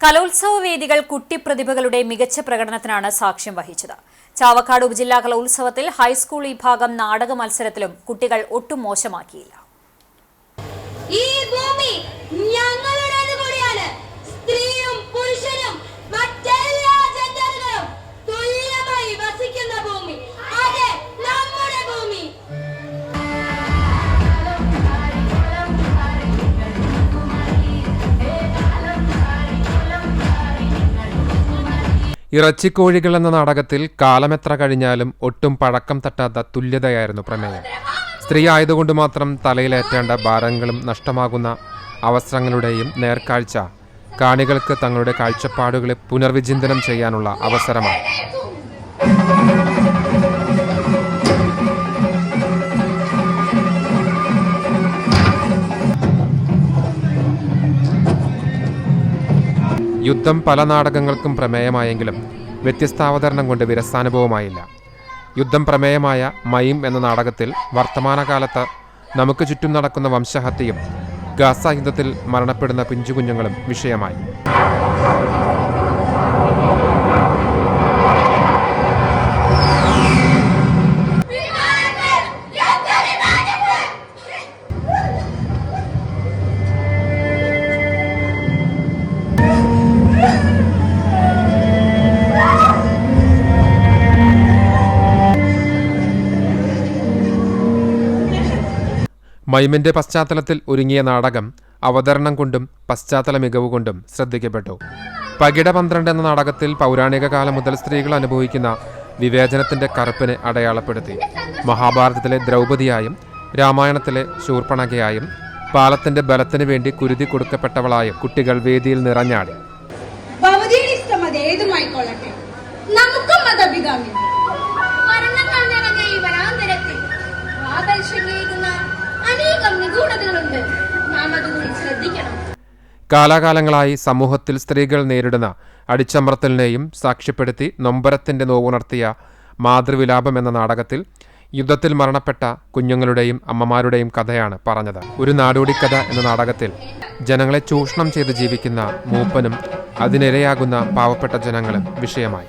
കലോത്സവ വേദികൾ കുട്ടിപ്രതിഭകളുടെ മികച്ച പ്രകടനത്തിനാണ് സാക്ഷ്യം വഹിച്ചത്. ചാവക്കാട് ഉപജില്ലാ കലോത്സവത്തിൽ ഹൈസ്കൂൾ വിഭാഗം നാടക മത്സരത്തിലും കുട്ടികൾ ഒട്ടും മോശമാക്കിയില്ല. ഈ ഭൂമി ഞങ്ങളുടേത് ഇറച്ചിക്കോഴികൾ എന്ന നാടകത്തിൽ കാലമെത്ര കഴിഞ്ഞാലും ഒട്ടും പഴക്കം തട്ടാത്ത തുല്യതയായിരുന്നു പ്രമേയം. സ്ത്രീ ആയതുകൊണ്ട് മാത്രം തലയിലേറ്റേണ്ട ഭാരങ്ങളും നഷ്ടമാകുന്ന അവസരങ്ങളുടെയും നേർക്കാഴ്ച കാണികൾക്ക് തങ്ങളുടെ കാഴ്ചപ്പാടുകളെ പുനർവിചിന്തനം ചെയ്യാനുള്ള അവസരമാണ്. യുദ്ധം പല നാടകങ്ങൾക്കും പ്രമേയമായെങ്കിലും വ്യത്യസ്താവതരണം കൊണ്ട് വിരസാനുഭവമായില്ല. യുദ്ധം പ്രമേയമായ മയും എന്ന നാടകത്തിൽ വർത്തമാനകാലത്ത് നമുക്ക് ചുറ്റും നടക്കുന്ന വംശഹത്യയും ഗാസ യുദ്ധത്തിൽ മരണപ്പെടുന്ന പിഞ്ചുകുഞ്ഞുങ്ങളും വിഷയമായി. മൈമിന്റെ പശ്ചാത്തലത്തിൽ ഒരുങ്ങിയ നാടകം അവതരണം കൊണ്ടും പശ്ചാത്തല മികവ് കൊണ്ടും ശ്രദ്ധിക്കപ്പെട്ടു. പകിട പന്ത്രണ്ട് എന്ന നാടകത്തിൽ പൗരാണിക കാലം മുതൽ സ്ത്രീകൾ അനുഭവിക്കുന്ന വിവേചനത്തിന്റെ കറുപ്പിനെ അടയാളപ്പെടുത്തി. മഹാഭാരതത്തിലെ ദ്രൗപതിയായും രാമായണത്തിലെ ശൂർപ്പണകയായും പാലത്തിന്റെ ബലത്തിനു വേണ്ടി കുരുതി കൊടുക്കപ്പെട്ടവളായും കുട്ടികൾ വേദിയിൽ നിറഞ്ഞാടി. അത് ശ്രദ്ധിക്കണം. കാലാകാലങ്ങളായി സമൂഹത്തിൽ സ്ത്രീകൾ നേരിടുന്ന അടിച്ചമർത്തലിനെയും സാക്ഷ്യപ്പെടുത്തി നൊമ്പരത്തിന്റെ നോവുണർത്തിയ മാതൃവിലാപം എന്ന നാടകത്തിൽ യുദ്ധത്തിൽ മരണപ്പെട്ട കുഞ്ഞുങ്ങളുടെയും അമ്മമാരുടെയും കഥയാണ് പറഞ്ഞത്. ഒരു നാടോടിക്കഥ എന്ന നാടകത്തിൽ ജനങ്ങളെ ചൂഷണം ചെയ്ത് ജീവിക്കുന്ന മൂപ്പനും അതിനിരയാകുന്ന പാവപ്പെട്ട ജനങ്ങളും വിഷയമായി.